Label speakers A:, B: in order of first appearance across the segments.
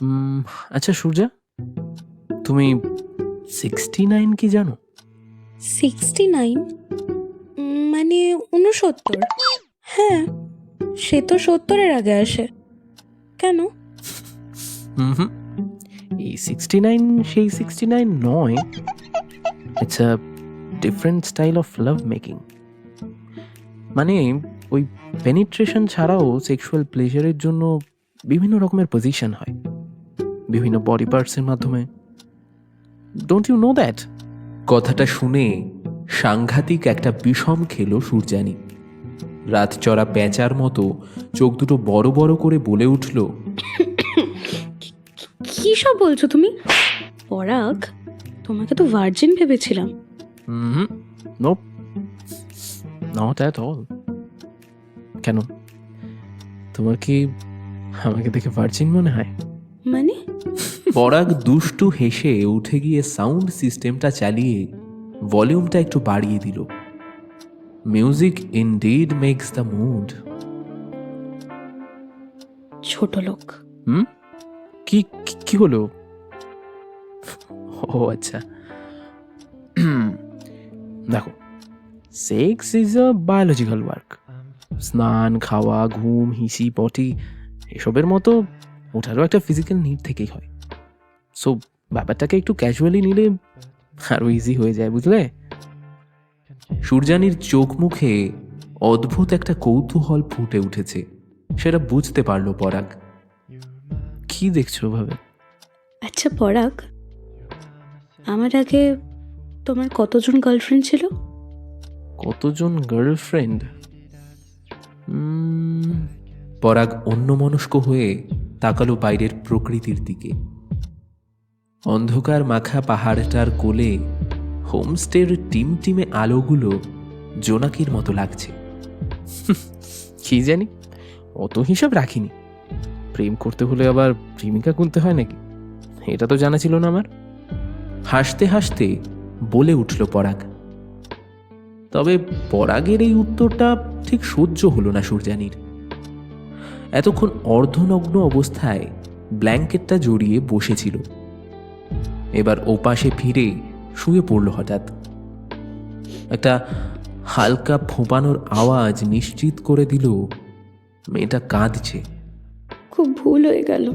A: উম, আচ্ছা সূর্যা তুমি sixty nine কি জানো?
B: সিক্সটি নাইন মানে উনসত্তর হ্যাঁ সে তো সত্তরের আগে আসে। কেন?
A: হুম এই সিক্সটি নাইন সেই সিক্সটি নাইন নয়। It's a different style of love making মানে ওই পেনিট্রেশন ছাড়াও সেক্সুয়াল প্লেজারের জন্য বিভিন্ন রকমের পজিশন হয়। বিভিন্ন বডি পার্টসের মাধ্যমে। ডোন্ট ইউ নো দ্যাট
C: কথাটা শুনে সাংঘাতিক একটা বিষম খেলো সূর্যানী। রাত চড়া পেঁচার মতো চোখ দুটো বড় বড় করে বলে উঠল
B: কি সব বলছো তুমি? পরাগ তোমাকে তো ভার্জিন ভেবেছিলাম।
A: Hmm no not at all কেন? তোমার কি আমাকে দেখে ভার্জিন মনে হয়?
B: মানে?
C: পরাগ দুষ্টু হেসে উঠে গিয়ে সাউন্ড সিস্টেমটা চালিয়ে ভলিউমটা একটু বাড়িয়ে দিল। Music indeed makes the mood
B: ছোট লোক।
A: হুম? কি কি- হলো? ও আচ্ছা। দেখো sex is a biological work স্নান খাওয়া ঘুম হিসি পটি এসবের মতো ওঠারও একটা ফিজিক্যাল নিড থেকেই হয়। সো ব্যাপারটাকে একটু ক্যাজুয়ালি নিলে আরও ইজি হয়ে যায় বুঝলে?
C: সূর্যানীর চোখ মুখে অদ্ভুত একটা কৌতূহল ফুটে উঠেছে। সেটা বুঝতে পারল পরাগ।
A: কি দেখছ ভাবে
B: আচ্ছা পরাগ আমার আগে তোমার কতজন গার্লফ্রেন্ড ছিল?
A: কতজন গার্লফ্রেন্ড
C: পরাগ অন্যমনস্ক হয়ে তাকালো বাইরের প্রকৃতির দিকে। অন্ধকার মাখা পাহাড়টার কোলে হোমস্টের টিম টিমে আলোগুলো জোনাকির মতো লাগছে।
A: কি জানি, অত হিসাব রাখিনি। প্রেম করতে হলে আবার প্রেমিকা গুনতে হয় নাকি? এটা তো জানা ছিল না আমার।
C: হাসতে হাসতে বলে উঠল পরাগ। তবে পরাগের এই উত্তরটা ঠিক সহ্য হলো না সূর্যানীর। এতক্ষণ অর্ধনগ্ন অবস্থায় ব্ল্যাঙ্কেটটা জড়িয়ে বসেছিল। এবার ওপাশে ফিরে শুয়ে পড়ল হঠাৎ। একটা হালকা ফোঁপানোর আওয়াজ নিশ্চিত করে দিল, মেয়েটা কাঁদছে।
B: খুব ভুল হয়ে গেল।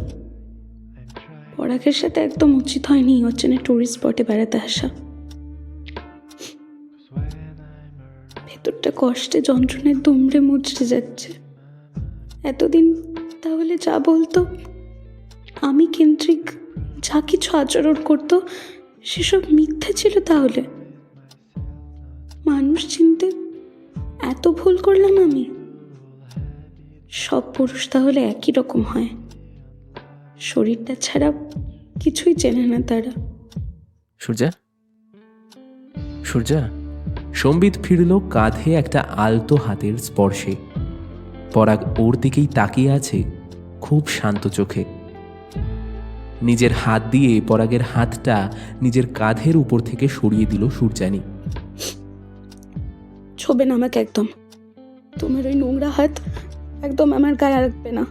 B: পরাগের সাথে একদম উচিত হয়নি হচ্ছে না টুরিস্ট স্পটে বেড়াতে আসা। ভেতরটা কষ্টে, যন্ত্রণায় দুমড়ে মুচড়ে যাচ্ছে। এতদিন তাহলে যা বলতো, আমি কেন্দ্রিক যা কিছু আচরণ করতো, সেসব মিথ্যে ছিল তাহলে? মানুষ চিনতে এত ভুল করলাম আমি? সব পুরুষ তাহলে একই রকম হয়। শরীরটা ছাড়া কিছুই চেনে না তারা।
A: সূর্যা? সূর্যা,
C: সম্বিত ফিরল কাঁধে একটা আলতো হাতের স্পর্শে। পরাগ ওর দিকেই তাকিয়ে আছে খুব শান্ত চোখে। নিজের হাত দিয়ে পরাগের হাতটা নিজের কাঁধের উপর থেকে সরিয়ে দিল সূর্যানী।
B: ছোবে না আমাকে একদম। তোমার ওই নোংরা হাত একদম আমার গায়ে রাখবে না।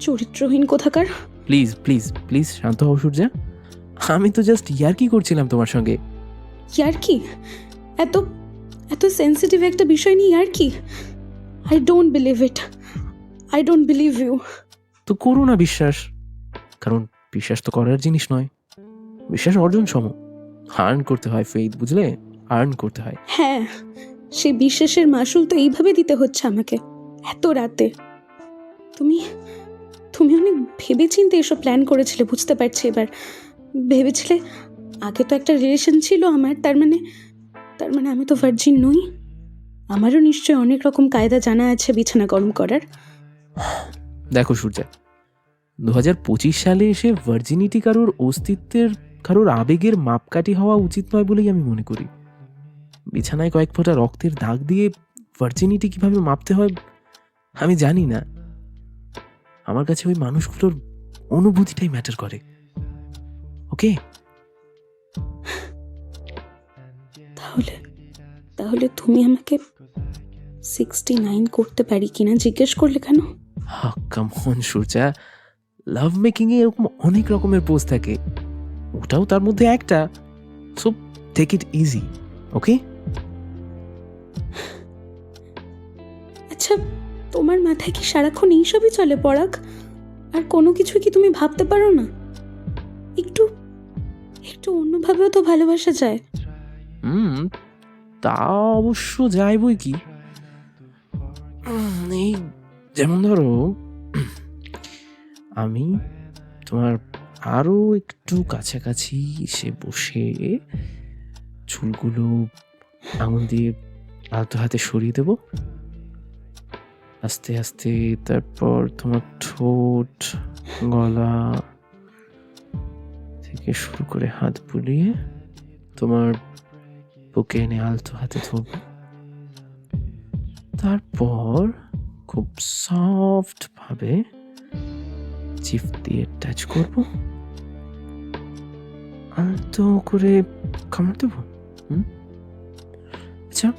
B: চরিত্রহীন কোথাকার।
A: প্লিজ প্লিজ প্লিজ শান্ত হও সূর্যা। আমি তো জাস্ট ইয়ার্কি করছিলাম তোমার সঙ্গে।
B: ইয়ার কি এত এত সেন্সিটিভ একটা বিষয় নিয়ে আর কি I don't believe it I don't believe you
A: তো করো না বিশ্বাস। কারণ বিশ্বাস তো করার জিনিস নয়। বিশ্বাস অর্জন সম আর্ন করতে হয় ফেইথ বুঝলে? আর্ন করতে হয়।
B: হ্যাঁ সে বিশ্বাসের মাসুল তো এইভাবে দিতে হচ্ছে আমাকে এত রাতে। তুমি তুমি অনেক ভেবেচিন্তে এসব প্ল্যান করেছিলে বুঝতে পারছি এবার। ভেবেছিলে আগে তো একটা রিলেশন ছিল আমার তার মানে তার মানে আমি তো ভার্জিন নই। আমারও নিশ্চয়ই অনেক রকম কায়দা জানা আছে বিছানা গরম করার।
A: দেখো সূর্যা দু হাজার পঁচিশ সালে এসে ভার্জিনিটি কারোর অস্তিত্বের কারোর আবেগের মাপকাঠি হওয়া উচিত নয় বলেই আমি মনে করি। বিছানায় কয়েক ফোঁটা রক্তের দাগ দিয়ে ভার্জিনিটি কীভাবে মাপতে হয় আমি জানি না। আমার কাছে ওই মানুষগুলোর অনুভূতিটাই ম্যাটার করে। ওকে?
B: তাহলে তাহলে তুমি আমাকে সিক্সটি নাইন করতে পারি কিনা জিজ্ঞেস করলে কেন?
A: কাম সূর্যা। লাভ মেকিংয়ে এরকম অনেক রকমের পোজ থাকে। ওটাও তার মধ্যে একটা। So take it easy okay
B: আচ্ছা তোমার মাথায় কি সারাক্ষণ এইসবই চলে পরাগ? আর কোনো কিছু কি তুমি ভাবতে পারো না? একটু একটু অন্যভাবেও তো ভালোবাসা যায়।
A: হুম তা অবশ্য যায় বই কি এই যেমন ধরো আমি তোমার আরও একটু কাছাকাছি এসে বসে চুলগুলো আঙুল দিয়ে আলতো হাতে সরিয়ে দেব। আস্তে আস্তে তারপর তোমার ঠোঁট, গলা থেকে শুরু করে হাত বুলিয়ে তোমার বুকে এনে আলতো হাতে ধরব। তারপর খুব সফট ভাবে চিপ দিয়ে টাচ করব। আলতো করে কামড় দেবো আচ্ছা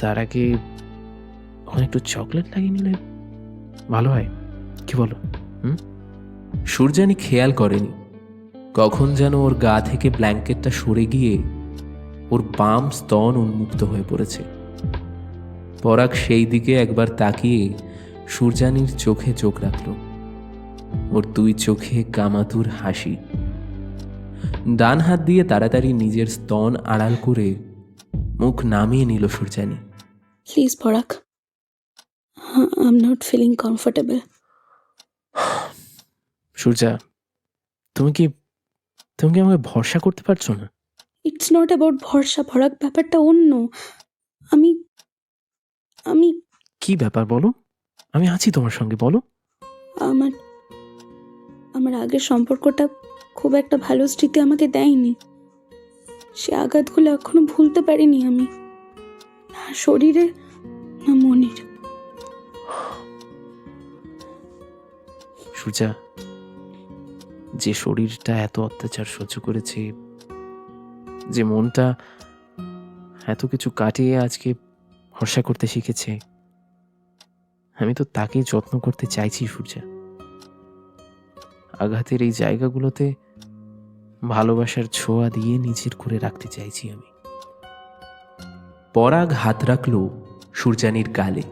A: তার আগে ওখানে একটু চকলেট লাগিয়ে নিলে ভালো হয়। কি বলো, হুম?
C: সূর্যানী খেয়াল করেনি। কখন যেন ওর গা থেকে ব্ল্যাঙ্কেটটা সরে গিয়ে ওর বাম স্তন উন্মুক্ত হয়ে পড়েছে। পরাগ সেই দিকে একবার তাকিয়ে সূর্যানীর চোখে চোখ রাখল। ওর দুই চোখে কামাতুর হাসি। ডান হাত দিয়ে তাড়াতাড়ি নিজের স্তন আড়াল করে মুখ নামিয়ে নিল Suryani.
B: Please Parag I am not feeling comfortable
A: Surya তুমি কি তুমি কি আমাকে ভরসা করতে পারছ না?
B: ইটস নট অ্যাবাউট ভরসা পরাগ ব্যাপারটা অন্য। আমি আমি
A: কি ব্যাপার বলো? আমি আছি তোমার সঙ্গে বলো।
B: আমার আমার আগের সম্পর্কটা খুব একটা ভালো স্মৃতি আমাকে দেয়নি। সে আঘাতগুলো এখনও ভুলতে পারিনি আমি। না শরীরে না মনের।
A: সূর্যা যে শরীরটা এত অত্যাচার সহ্য করেছে, যে মনটা এত কিছু কাটিয়ে আজকে ভরসা করতে শিখেছে, আমি তো তাকে যত্ন করতে চাইছি সূর্যা আঘাতের এই জায়গাগুলোতে ভালোবাসার ছোঁয়া দিয়ে নিজের করে রাখতে চাইছি আমি।
C: পরাগ হাত রাখল সূর্যানীর গালে।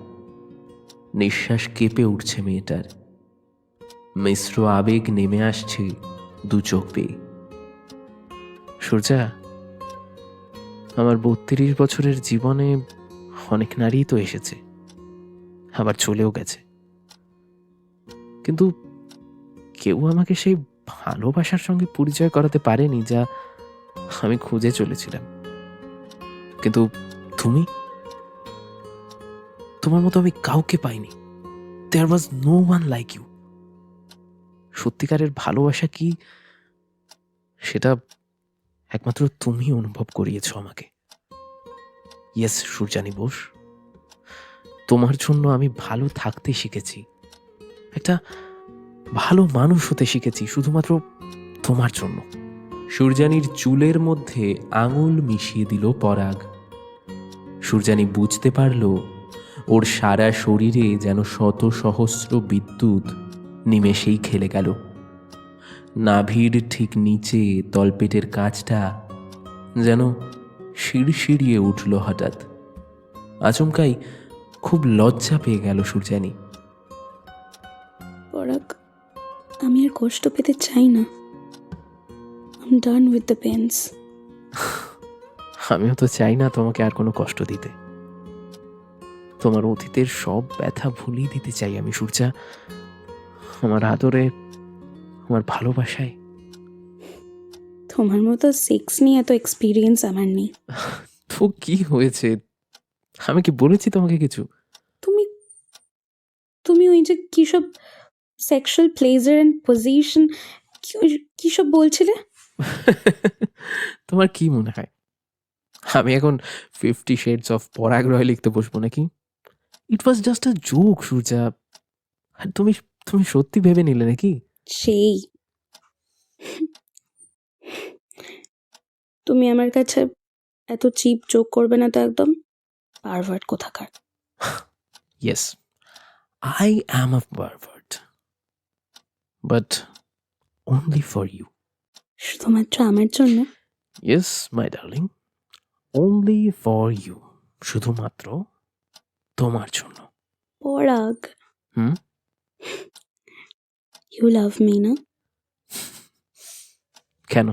C: নিঃশ্বাস কেঁপে উঠছে মেয়েটার। মিশ্র আবেগ নেমে আসছে দু চোখ। পেয়ে
A: সূর্যা, আমার বত্রিশ বছরের জীবনে অনেক নারী তো এসেছে। আবার চলেও গেছে। কিন্তু কেউ আমাকে সেই ভালোবাসার সঙ্গে পরিচয় করাতে পারেনি যা আমি খুঁজে চলেছিলাম। কিন্তু তুমি? তোমার মতো আমি কাউকে পাইনি। There was no one like you সত্যিকারের ভালোবাসা কি? সেটা একমাত্র তুমি অনুভব করিয়েছ আমাকে। ইয়েস সূর্যানী বোস। তোমার জন্য আমি ভালো থাকতে শিখেছি। একটা ভালো মানুষ হতে শিখেছি শুধুমাত্র তোমার জন্য।
C: সূর্যানীর চুলের মধ্যে আঙুল মিশিয়ে দিল পরাগ। সূর্যানী বুঝতে পারল, ওর সারা শরীরে যেন শত সহস্র বিদ্যুৎ নিমেষেই খেলে গেল। নাভির ঠিক নিচে তলপেটের কাজটা যেন শিরশিরিয়ে উঠল হঠাৎ। আচমকাই খুব লজ্জা পেয়ে গেল সূর্যানী।
B: পরাগ আমি আর কষ্ট পেতে চাই না। I'm done with the pains
A: আমিও তো চাই না তোমাকে আর কোনো কষ্ট দিতে। তোমার অতীতের সব ব্যথা ভুলিয়ে দিতে চাই আমি সূর্যা। আমার আদরে আমার ভালোবাসায়।
B: তোমার মতো সেক্স নিয়ে এত এক্সপিরিয়েন্স আমার নেই।
A: তো কি হয়েছে? আমি কি বলেছি তোমাকে কিছু?
B: তুমি তুমি ওই যে কী সব সেক্সুয়াল প্লেজার অ্যান্ড পজিশন কী সব বলছিলে?
A: তোমার কি মনে হয়? আমি এখন ফিফটি শেডস অফ পরাগ রয় লিখতে বসবো নাকি? It was just a joke Surya. তুমি তুমি সত্যি ভেবে নিলে নাকি?
B: সেই। তুমি আমার কাছে এত চিপ যোগ করবে না তো একদম? পারভার্ট কোথাকার।
A: Yes I am a pervert
D: but only for you
B: শুধুমাত্র আমার জন্য?
D: Yes my darling only for you শুধুমাত্র তোমার জন্য।
B: পরাগ।
D: হুম?
B: ইউ লাভ মি না?
D: কেন?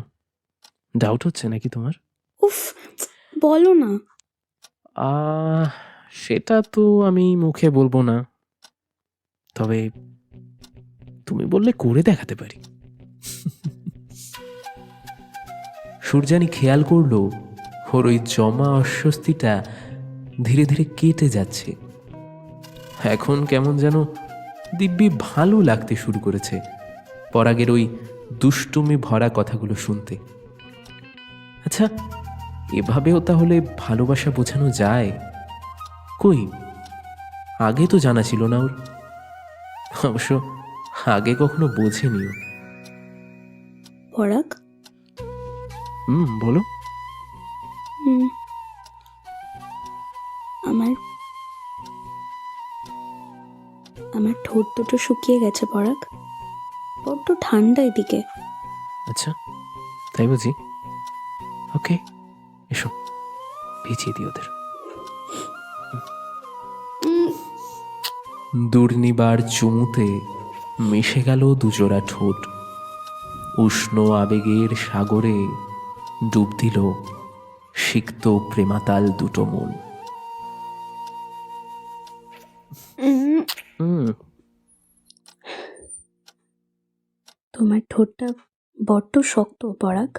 D: ডাউট হচ্ছে নাকি তোমার?
B: উফ বলো না।
D: সেটা তো আমি মুখে বলব না। তবে তুমি বললে করে দেখাতে পারি।
A: সূর্যানি খেয়াল করল, ওর ওই জমা অস্বস্তিটা ধীরে ধীরে কেটে যাচ্ছে। এখন কেমন যেন দিব্যি ভালো লাগতে শুরু করেছে, পরাগের ওই দুষ্টুমি ভরা কথাগুলো শুনতে। আচ্ছা এভাবেও তাহলে ভালোবাসা বোঝানো যায়? কই? আগে তো জানা ছিল না ওর। অবশ্য আগে কখনো বোঝেনি
B: পরাগ?
D: হুম বলো।
B: হুম। আমার আমার ঠোঁট দুটো শুকিয়ে গেছে পরাগ। বড্ড ঠান্ডা এদিকে।
D: আচ্ছা তাই বুঝি। ওকে এসো। ভিজিয়ে দিই ওদের।
A: দুর্নিবার চুমুতে মিশে গেল দুজোড়া ঠোঁট। উষ্ণ আবেগের সাগরে ডুব দিল সিক্ত প্রেমাতাল দুটো মন।
B: তোমার ঠোঁটটা বড্ড শক্ত পরাগ।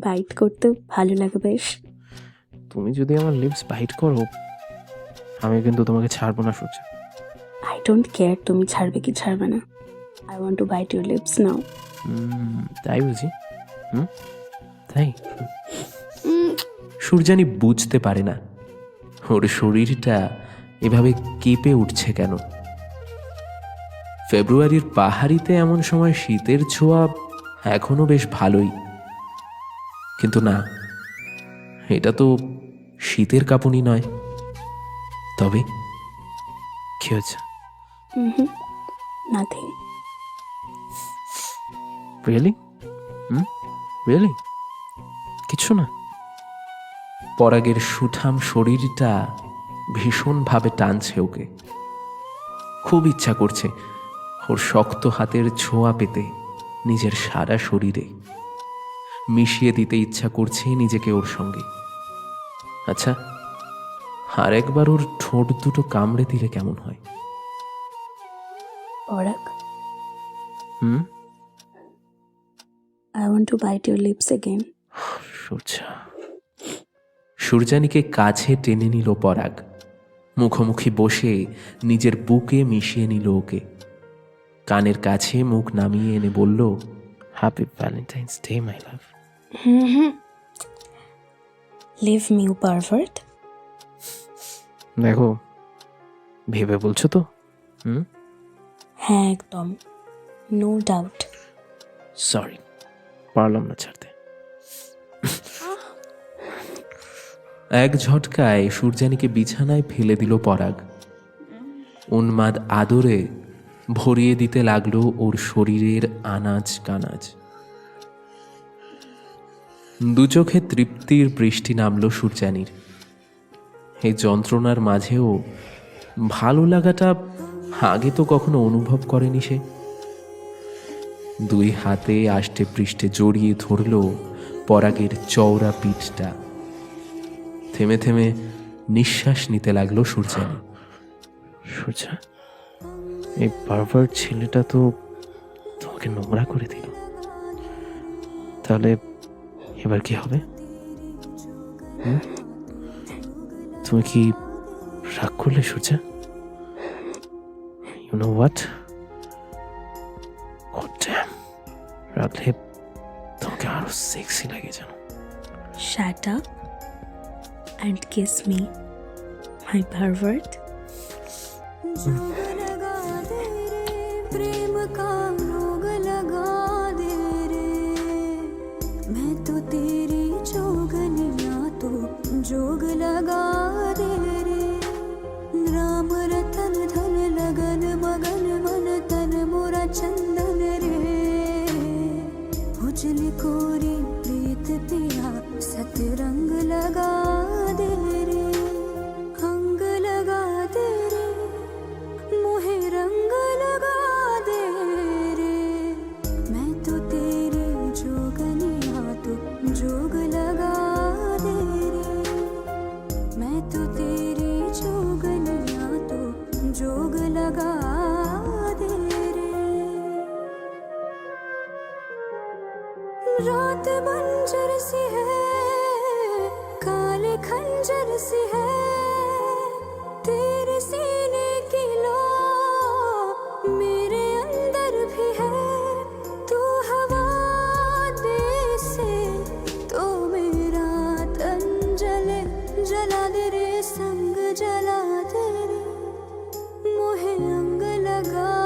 B: বাইট করতে ভালো লাগে বেশ।
D: তুমি যদি আমার লিপস বাইট করো আমি কিন্তু তোমাকে ছাড়বো না সূর্য।
B: আই ডোন্ট কেয়ার তুমি ছাড়বে কি ছাড়বে না। I want to bite your lips
D: now তাই বুঝি হুম? তাই?
A: সূর্যানি বুঝতে পারে না। ওর শরীরটা এভাবে কেঁপে উঠছে কেন? ফেব্রুয়ারির পাহাড়িতে এমন সময় শীতের ছোঁয়া এখনও বেশ ভালোই। কিন্তু না এটা তো শীতের কাঁপুনি নয়। তবে
D: কি হচ্ছে
B: নাথিং
D: রিয়েলি হুম রিয়েলি কিছু না।
A: পরাগের সুঠাম শরীরটা ভীষণভাবে টানছে ওকে। খুব ইচ্ছা করছে ওর শক্ত হাতের ছোঁয়া পেতে নিজের সারা শরীরে। মিশিয়ে দিতে ইচ্ছা করছে নিজেকে ওর সঙ্গে। আচ্ছা আর একবার ওর ঠোঁট দুটো কামড়ে দিলে কেমন হয়?
B: পরাগ।
D: হুম?
B: I want to bite your lips again
D: Surya
A: সূর্যানীকে কাছে টেনে নিল পরাগ। মুখোমুখি বসে নিজের বুকে মিশিয়ে নিল ওকে। কানের কাছে মুখ নামিয়ে এনে বলল
D: happy Valentine's day my love
B: leave me pervert
D: দেখো ভেবে বলছো তো? হুম?
B: হ্যাঁ একদম। নো ডাউট
D: সরি পারলাম না ছাড়তে।
A: এক ঝটকায় সূর্যানীকে বিছানায় ফেলে দিল পরাগ। উন্মাদ আদরে ভরিয়ে দিতে লাগল ওর শরীরের আনাজ কানাজ। দু চোখে তৃপ্তির বৃষ্টি নামলো সূর্যানীর। এই যন্ত্রণার মাঝেও ভালো লাগাটা আগে তো কখনো অনুভব করেনি সে। দুই হাতে আষ্টে পৃষ্ঠে জড়িয়ে ধরল পরাগের চওড়া পিঠটা। থেমে থেমে নিঃশ্বাস নিতে লাগল সূর্যানী
D: সূর্য, এই পারভার্ট ছেলেটা তো তোমাকে নোংরা করে দিল। তাহলে এবার কি হবে? তুমি কি রাগ করলে সূর্য? ইউ নো হোয়াট রাখলে তোমাকে আরো সেক্সি লাগে জানো
B: Shut up and kiss me, my pervert.
E: लगा दे रे प्रेम का रोग लगा दे रे मैं तो तेरी जोगनिया तो जोग लगा curiosidade. जलाते मोहे अंग लगा